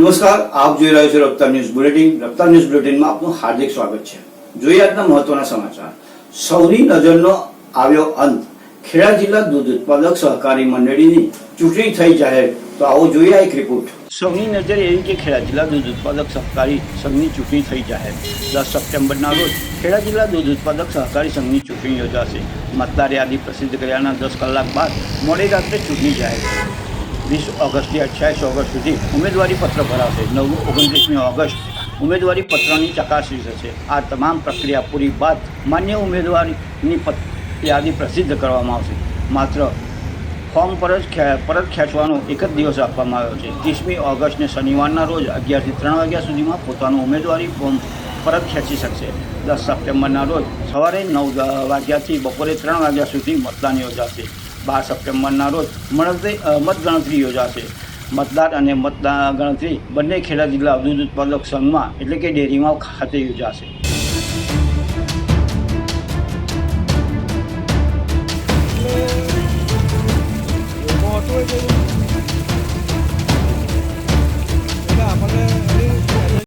નમસ્કાર, આપ જોઈ રહ્યા છો Raftaar news bulletin. Raftaar news બુલેટિનમાં આપનું હાર્દિક સ્વાગત છે. જોઈએ આજના મહત્વના સમાચાર. સૌની નજરનો આવ્યો અંત. ખેડા જિલ્લા દૂધ ઉત્પાદક સહકારી મંડળીની ચૂંટણી થઈ જાહેર. તો આવો જોઈએ એક રિપોર્ટ સૌની નજર એવી કે ખેડા જિલ્લા દૂધ ઉત્પાદક સહકારી સંઘની ચૂંટણી થઈ જાહેર. દસ સપ્ટેમ્બરના રોજ ખેડા જિલ્લા દૂધ ઉત્પાદક સહકારી સંઘની ચૂંટણી યોજાશે. મતદાર યાદી પ્રસિદ્ધ કર્યાના દસ કલાક બાદ મોડી રાત્રે ચૂંટણી જાહેર. વીસ ઓગસ્ટથી અઠ્યાવીસ ઓગસ્ટ સુધી ઉમેદવારી પત્ર ભરાશે. નવ, ઓગણત્રીસમી ઓગસ્ટ ઉમેદવારી પત્રની ચકાસણી થશે. આ તમામ પ્રક્રિયા પૂરી બાદ માન્ય ઉમેદવારીની યાદી પ્રસિદ્ધ કરવામાં આવશે. માત્ર ફોર્મ પર જ પરત ખેંચવાનો એક જ દિવસ આપવામાં આવ્યો છે. ત્રીસમી ઓગસ્ટને શનિવારના રોજ અગિયારથી ત્રણ વાગ્યા સુધીમાં પોતાનું ઉમેદવારી ફોર્મ પરત ખેંચી શકશે. દસ સપ્ટેમ્બરના રોજ સવારે નવ વાગ્યાથી બપોરે ત્રણ વાગ્યા સુધી મતદાન યોજાશે. બાર સપ્ટેમ્બરના રોજ મતગણતરી યોજાશે. મતદાર અને મતદાન ગણતરી બંને ખેડા જિલ્લા દૂધ ઉત્પાદક સંઘમાં, એટલે કે ડેરીમાં ખાતે યોજાશે.